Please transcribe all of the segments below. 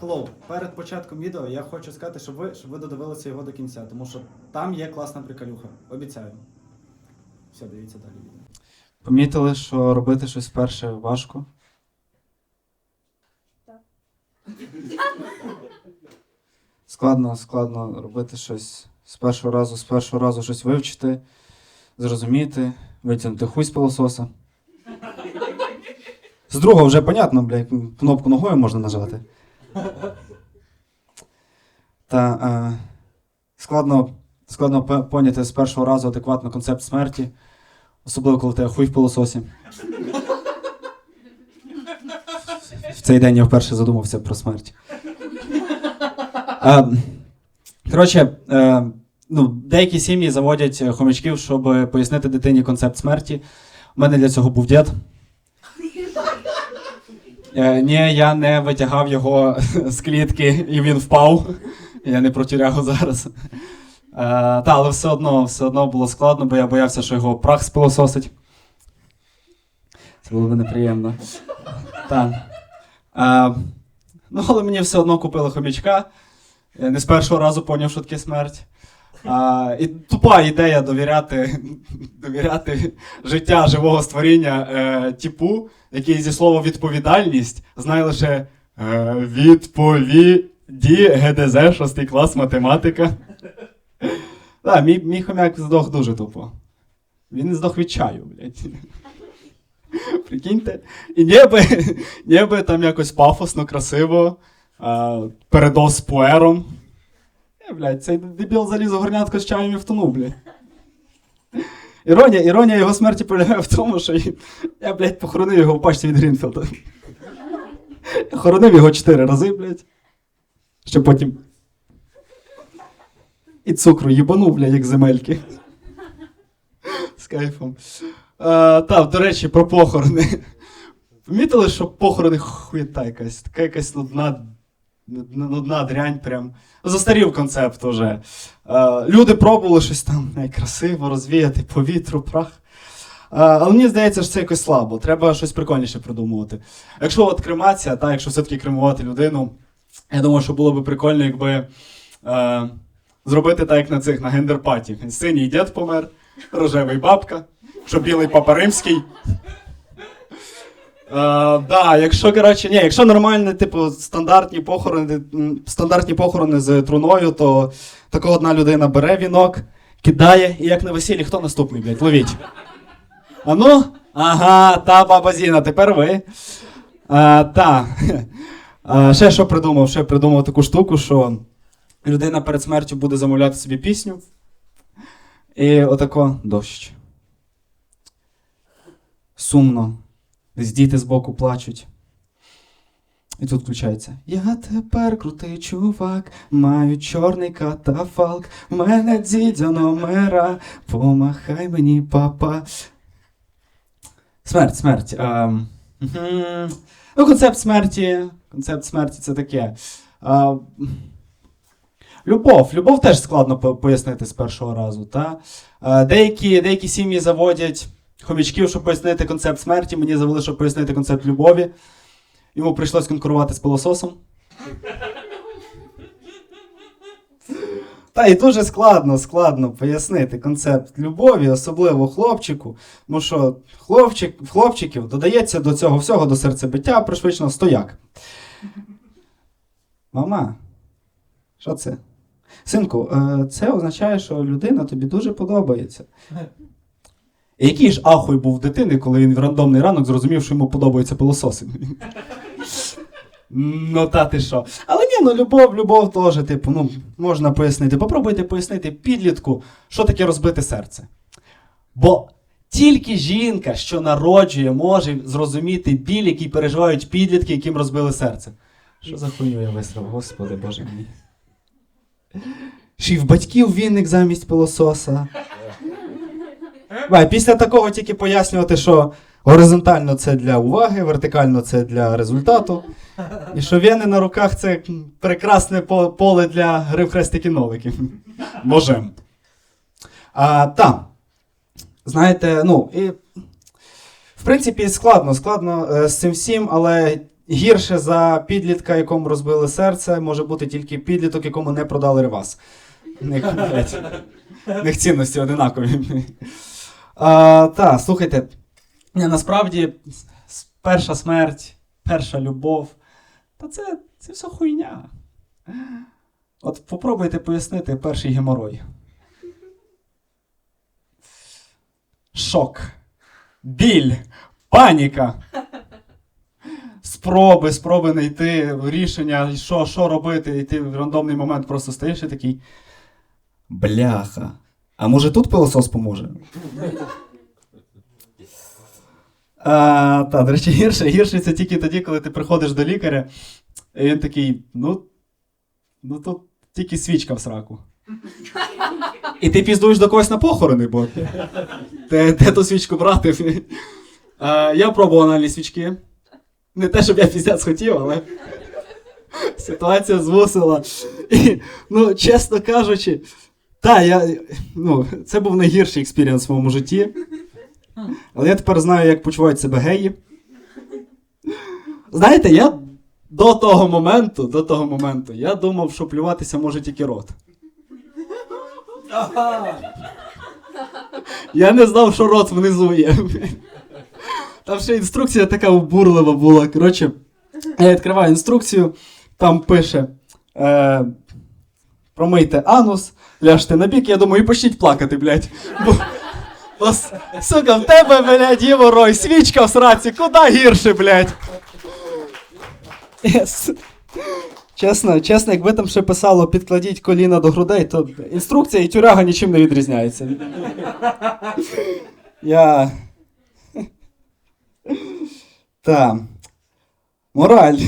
Hello, перед початком відео я хочу сказати, щоб ви, щоб ви додивилися його до кінця, тому що там є класна приколюха. Обіцяю. Все, дивіться далі відео. Помітили, що робити щось вперше важко? Так. Складно, складно робити щось з першого разу, з першого разу щось вивчити, зрозуміти, витягнути хуй з пилососа. З другого вже понятно, блядь, кнопку ногою можна нажати. Та е, складно, складно поняти з першого разу адекватно концепт смерті, особливо коли тебе хуй в пилососі. В цей день я вперше задумався про смерть. Е, коротше, е, ну, деякі сім'ї заводять хомячків, щоб пояснити дитині концепт смерті. У мене для цього був дід. Е, ні, я не витягав його з клітки і він впав. Я не про зараз. Е, та, але все одно, все одно було складно, бо я боявся, що його прах спилососить. Це було б неприємно. Так. Е, ну, але мені все одно купили хомячка. Я не з першого разу поняв, що таке смерть. А, і тупа ідея довіряти, довіряти життя живого створіння е, типу, який зі слова відповідальність знає лише е, відповіді ГДЗ, 6 клас математика. Так, мій, мій хомяк здох дуже тупо. Він здох від чаю, блядь. Прикиньте. І ніби, ніби там якось пафосно, красиво, а, передос пуером. Е, блядь, цей дебіл заліз у горнятко з чаєм і втонув, блядь. Іронія, іронія його смерті полягає в тому, що я, блядь, похоронив його в пачці від Грінфілда. Я хоронив його чотири рази, блядь. Щоб потім. І цукру їбанув, блядь, як земельки. З кайфом. А, так, до речі, про похорони. Помітили, що похорони хуєта якась, така якась нудна, нудна дрянь прям. Застарів концепт уже. Е, люди пробували щось там красиво розвіяти повітру, прах. Е, але мені здається, що це якось слабо. Треба щось прикольніше придумувати. Якщо от кремація, та, якщо все-таки кремувати людину, я думаю, що було б прикольно, якби е, зробити так, як на цих, на гендерпаті. Синій дід помер, рожевий бабка, що білий папа римський. Е, да, якщо, коротше, ні, якщо нормальні, типу, стандартні похорони, стандартні похорони з труною, то така одна людина бере вінок, кидає, і як на весіллі, хто наступний, блядь, ловіть. А ну? Ага, та баба Зіна, тепер ви. А, та. А, ще що придумав? Ще придумав таку штуку, що людина перед смертю буде замовляти собі пісню. І отако дощ. Сумно. Десь діти збоку плачуть. І тут включається. Я тепер крутий чувак, маю чорний катафалк, в мене дідя номера, помахай мені, папа. Смерть, смерть. Ем, мгм. Ну, концепт смерті. Концепт смерті це таке. А, любов. Любов теж складно пояснити з першого разу. Та? Е, деякі, деякі сім'ї заводять хомячків, щоб пояснити концепт смерті. Мені завели, щоб пояснити концепт любові. Йому прийшлось конкурувати з пилососом. Та і дуже складно, складно пояснити концепт любові, особливо хлопчику. Тому що хлопчик, в хлопчиків додається до цього всього до серцебиття пришвидшено стояк. Мама, що це? Синку, е, це означає, що людина тобі дуже подобається. Який ж ахуй був дитини, коли він в рандомний ранок зрозумів, що йому подобаються пилососи. Ну, та ти що. Але ні, ну любов, любов теж, типу, ну, можна пояснити. Попробуйте пояснити підлітку, що таке розбите серце. Бо тільки жінка, що народжує, може зрозуміти біль, який переживають підлітки, яким розбили серце. Що за хуйню я висрав, господи боже мій. Й в батьків вінник замість пилососа. Бай, після такого тільки пояснювати, що горизонтально це для уваги, вертикально це для результату. І що вени на руках це прекрасне поле для гри в хрестики-нолики. Можем. А, та. Знаєте, ну, і в принципі, складно, складно е, з цим всім, але гірше за підлітка, якому розбили серце, може бути тільки підліток, якому не продали ревас. В них, них цінності одинакові. Та, слухайте, насправді перша смерть, перша любов, та це, це все хуйня. От попробуйте пояснити перший геморой. Шок, біль, паніка. Спроби, спроби знайти рішення, що, що робити, і ти в рандомний момент просто стоїш і такий. Бляха. А може тут пилосос поможе? А, та, до речі, гірше, гірше це тільки тоді, коли ти приходиш до лікаря, і він такий, ну, ну тут тільки свічка в сраку. І ти піздуєш до когось на похорони, бо де, де ту свічку брати? А, я пробував анальні свічки. Не те, щоб я піздець хотів, але ситуація змусила. І, ну, чесно кажучи, та, я, ну, це був найгірший експірієнс в моєму житті. Але я тепер знаю, як почувають себе геї. Знаєте, я до того моменту, до того моменту, я думав, що плюватися може тільки рот. Я не знав, що рот внизу є. Там ще інструкція така обурлива була. Коротше, я відкриваю інструкцію, там пише: е, промийте анус, ляжте на бік, я думаю, і почніть плакати, блядь. Бо, бо, сука, в тебе, блядь, геморой, свічка в сраці, куди гірше, блядь. Yes. Чесно, чесно, якби там ще писало підкладіть коліна до грудей, то інструкція і тюряга нічим не відрізняється. Я. Та. Мораль.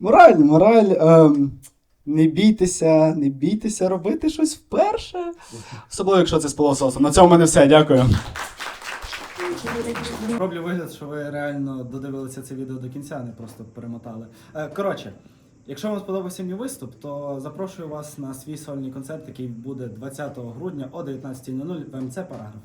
Мораль, мораль. Ем, не бійтеся, не бійтеся робити щось вперше. Особливо, якщо це з пилососом. На цьому в мене все, дякую. Роблю вигляд, що ви реально додивилися це відео до кінця, не просто перемотали. Е, Коротше, якщо вам сподобався мій виступ, то запрошую вас на свій сольний концерт, який буде 20 грудня о 19.00 в МЦ Параграф.